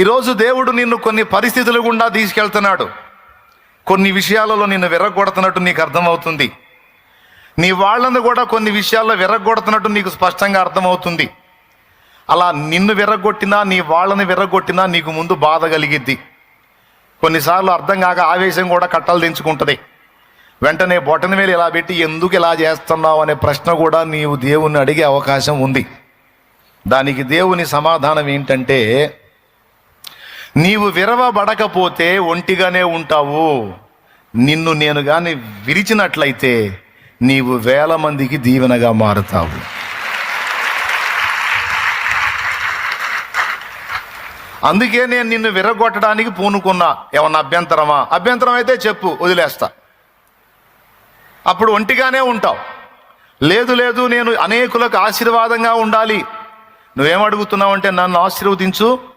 ఈరోజు దేవుడు నిన్ను కొన్ని పరిస్థితులు గుండా తీసుకెళ్తున్నాడు. కొన్ని విషయాలలో నిన్ను విరగొడుతున్నట్టు నీకు అర్థమవుతుంది. నీ వాళ్ళను కూడా కొన్ని విషయాల్లో విరగొడుతున్నట్టు నీకు స్పష్టంగా అర్థమవుతుంది. అలా నిన్ను విరగొట్టినా నీ వాళ్ళని విరగొట్టినా నీకు ముందు బాధ కలిగిద్ది. కొన్నిసార్లు అర్థం కాక ఆవేశం కూడా కట్టలు దించుకుంటుంది వెంటనే బొటన వేలు ఇలా పెట్టి ఎందుకు ఇలా చేస్తున్నావు అనే ప్రశ్న కూడా నీవు దేవుణ్ణి అడిగే అవకాశం ఉంది. దానికి దేవుని సమాధానం ఏంటంటే నీవు విరవబడకపోతే ఒంటిగానే ఉంటావు. నిన్ను నేను కానీ విరిచినట్లయితే నీవు వేల మందికి దీవెనగా మారుతావు. అందుకే నేను నిన్ను విరగొట్టడానికి పూనుకున్నా. ఏమన్నా అభ్యంతరమా? అభ్యంతరం అయితే చెప్పు వదిలేస్తా. అప్పుడు ఒంటిగానే ఉంటావు. లేదు లేదు నేను అనేకులకు ఆశీర్వాదంగా ఉండాలి. నువ్వేమడుగుతున్నావు అంటే నన్ను ఆశీర్వదించు.